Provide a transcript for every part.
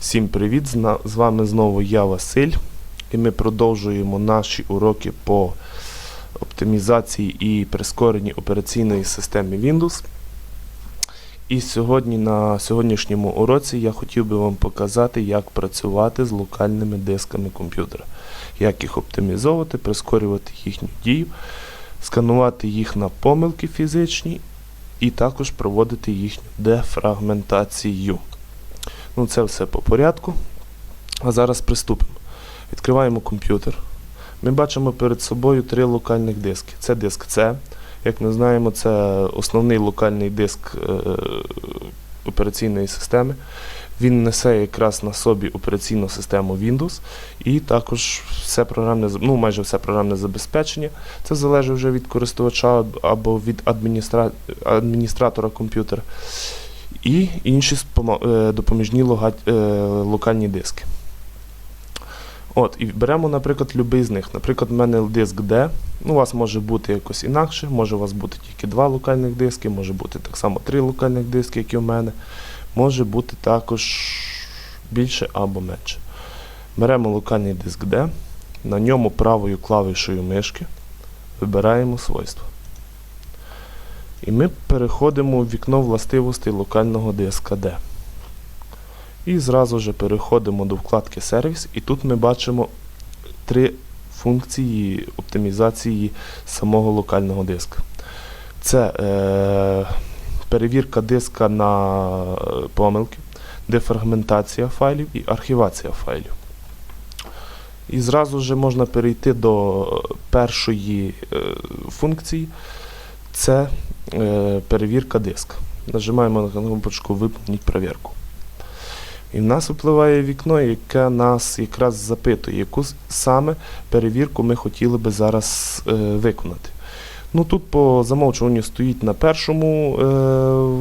Всім привіт! З вами знову я Василь, і ми продовжуємо наші уроки по оптимізації і прискоренні операційної системи Windows. І сьогодні на сьогоднішньому уроці я хотів би вам показати, як працювати з локальними дисками комп'ютера, як їх оптимізовувати, прискорювати їхню дію, сканувати їх на помилки фізичні і також проводити їхню дефрагментацію. Ну, це все по порядку. А зараз приступимо. Відкриваємо комп'ютер. Ми бачимо перед собою три локальних диски. Це диск C. Як ми знаємо, це основний локальний диск е, операційної системи. Він несе якраз на собі операційну систему Windows і також все програмне, ну, майже все програмне забезпечення. Це залежить вже від користувача або від адміністра... адміністратора комп'ютера і інші е, допоміжні е, локальні диски. От, і беремо, наприклад, будь-який з них. Наприклад, в мене диск D. Ну, у вас може бути якось інакше, може у вас бути тільки два локальних диски, може бути так само три локальних диски, як і у мене. Може бути також більше або менше. Беремо локальний диск D, на ньому правою клавішою мишки вибираємо свойства. І ми переходимо у вікно властивостей локального диска D. І зразу же переходимо до вкладки Сервіс, і тут ми бачимо три функції оптимізації самого локального диска. Це е, перевірка диска на е, помилки, дефрагментація файлів і архівація файлів. І зразу же можна перейти до першої е, функції. Це е, перевірка диска. Нажимаємо на кнопочку Виповніть перевірку. І в нас випливає вікно, яке нас якраз запитує, яку саме перевірку ми хотіли би зараз е, виконати. Ну тут по замовчуванню стоїть на першому, е,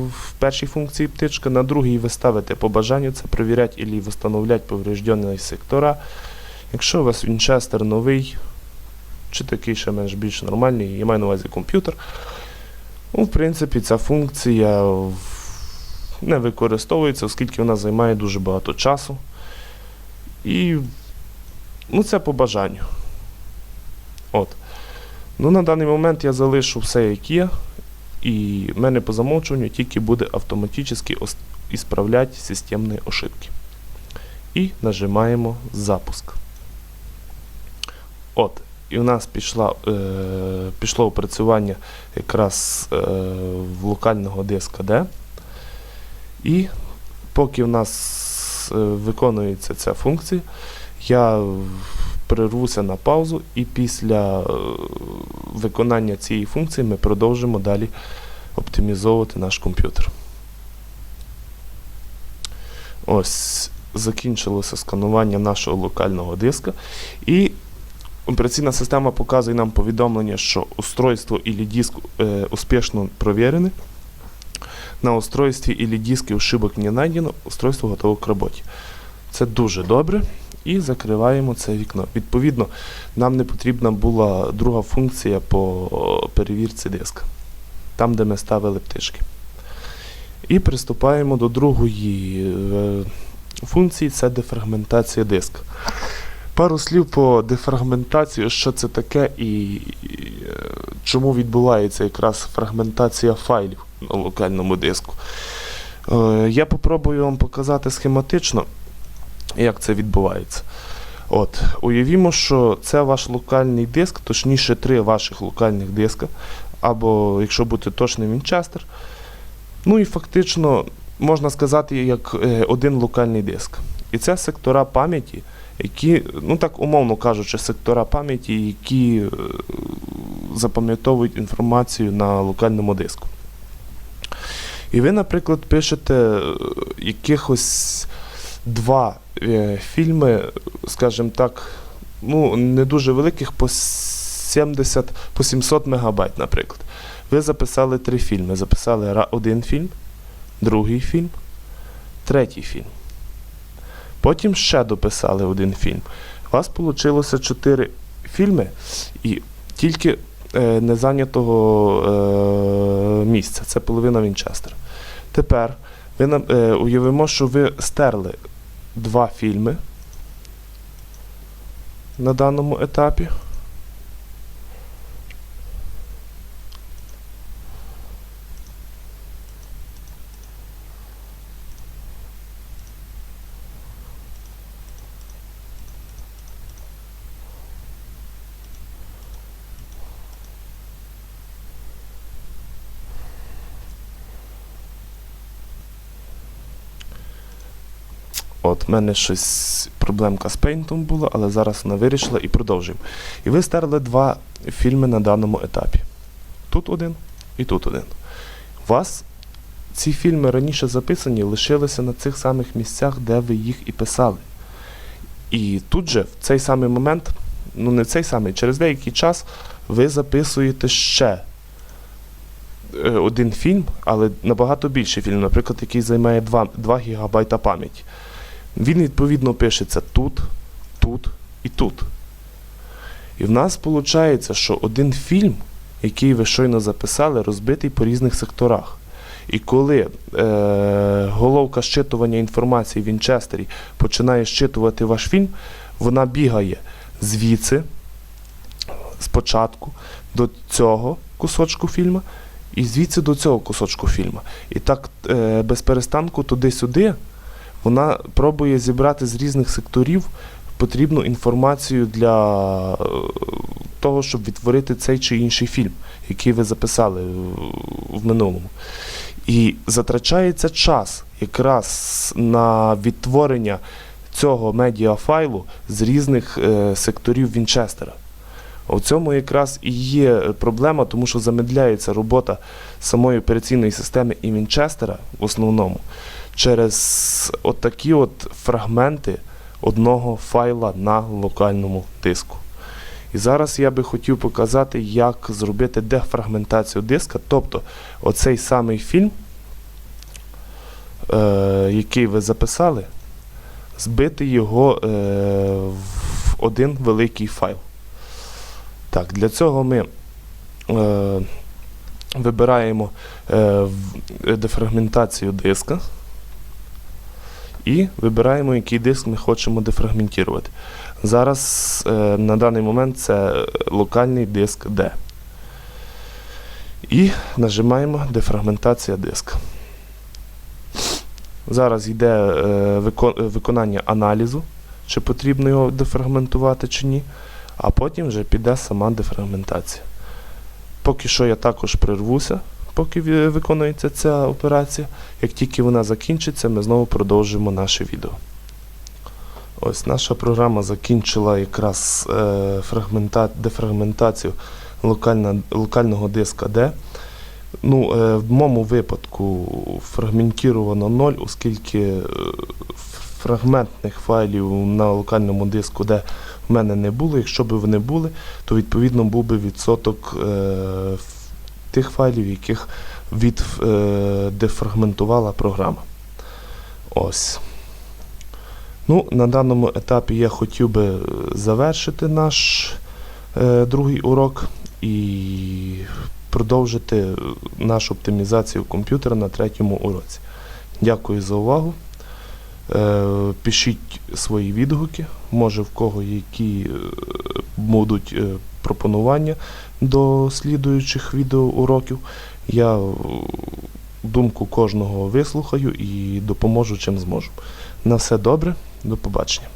в першій функції птичка, на другій ви ставите по бажанню це перевіряти або встановлять повреждені сектора. Якщо у вас Вінчестер новий, чи такий ще менш більш нормальний, я маю на увазі комп'ютер, ну, в принципі, ця функція не використовується, оскільки вона займає дуже багато часу. І ну, це по бажанню. От. Ну, на даний момент я залишу все, як є, і в мене по замовчуванню тільки буде автоматично ісправляти системні ошибки. І нажимаємо запуск. От. І у нас пішла, е, пішло опрацювання якраз е, в локального диска D. І поки в нас е, виконується ця функція, я в- прервуся на паузу, і після е, виконання цієї функції ми продовжимо далі оптимізовувати наш комп'ютер. Ось, закінчилося сканування нашого локального диска. І операційна система показує нам повідомлення, що устройство і диск е, успішно провірене. На устройстві или диске ошибок не найдено, устройство готово к роботі. Це дуже добре. І закриваємо це вікно. Відповідно, нам не потрібна була друга функція по перевірці диска, там, де ми ставили птишки. І приступаємо до другої е, функції це дефрагментація диска. Пару слів по дефрагментації, що це таке і, е, чому відбувається якраз фрагментація файлів на локальному диску. Е, Я попробую вам показати схематично, як це відбувається. От, уявімо, що це ваш локальний диск, точніше три ваших локальних диска, або, якщо бути точним, Вінчестер. Ну і фактично можна сказати, як е, один локальний диск. І це сектора пам'яті, які, ну так умовно кажучи, сектора пам'яті, які е, запам'ятовують інформацію на локальному диску. І ви, наприклад, пишете е, якихось два е, фільми, скажімо так, ну, не дуже великих, по 70, по 700 мегабайт, наприклад. Ви записали три фільми. Записали один фільм, другий фільм, третій фільм. Потім ще дописали один фільм. У вас вийшло чотири фільми і тільки е, незайнятого е, місця. Це половина Вінчестера. Тепер ви нам- е, уявимо, що ви стерли два фільми на даному етапі. От, мене щось проблемка з пейнтом була, але зараз вона вирішила і продовжуємо. І ви стерли два фільми на даному етапі. Тут один і тут один. У вас ці фільми раніше записані лишилися на цих самих місцях, де ви їх і писали. І тут же, в цей самий момент, ну не в цей самий, через деякий час ви записуєте ще е, один фільм, але набагато більший фільм, наприклад, який займає 2, 2 ГБ пам'яті. Він відповідно пишеться тут, тут і тут. І в нас виходить, що один фільм, який ви щойно записали, розбитий по різних секторах. І коли е, головка щитування інформації в Вінчестері починає щитувати ваш фільм, вона бігає звідси, спочатку, до цього кусочку фільму, і звідси до цього кусочку фільму. І так е, без перестанку туди-сюди вона пробує зібрати з різних секторів потрібну інформацію для е, того, щоб відтворити цей чи інший фільм, який ви записали в минулому. І затрачається час якраз на відтворення цього медіафайлу з різних е, секторів Вінчестера. У цьому якраз і є проблема, тому що замедляється робота самої операційної системи і Вінчестера в основному через отакі от фрагменти одного файла на локальному диску. І зараз я би хотів показати, як зробити дефрагментацію диска, тобто оцей самий фільм, е, який ви записали, збити його е, в один великий файл. Так, для цього ми е, вибираємо е, дефрагментацію диска і вибираємо, який диск ми хочемо дефрагментувати. Зараз е, на даний момент це локальний диск D. І нажимаємо дефрагментація диска. Зараз йде е, вико- виконання аналізу, чи потрібно його дефрагментувати чи ні, а потім вже піде сама дефрагментація. Поки що я також прервуся, поки виконується ця операція. Як тільки вона закінчиться, ми знову продовжимо наше відео. Ось наша програма закінчила якраз е, фрагмента... дефрагментацію локальна... локального диска D. Ну, е, в моєму випадку фрагментовано 0, оскільки е, фрагментних файлів на локальному диску D в мене не було. Якщо б вони були, то відповідно був би відсоток е, тих файлів, яких від е, дефрагментувала програма. Ось. Ну, на даному етапі я хотів би е, завершити наш е, другий урок і продовжити е, нашу оптимізацію комп'ютера на третьому уроці. Дякую за увагу. Е, пишіть свої відгуки, може в кого які будуть пропонування до слідуючих відеоуроків. Я е, думку кожного вислухаю і допоможу чим зможу. На все добре, до побачення.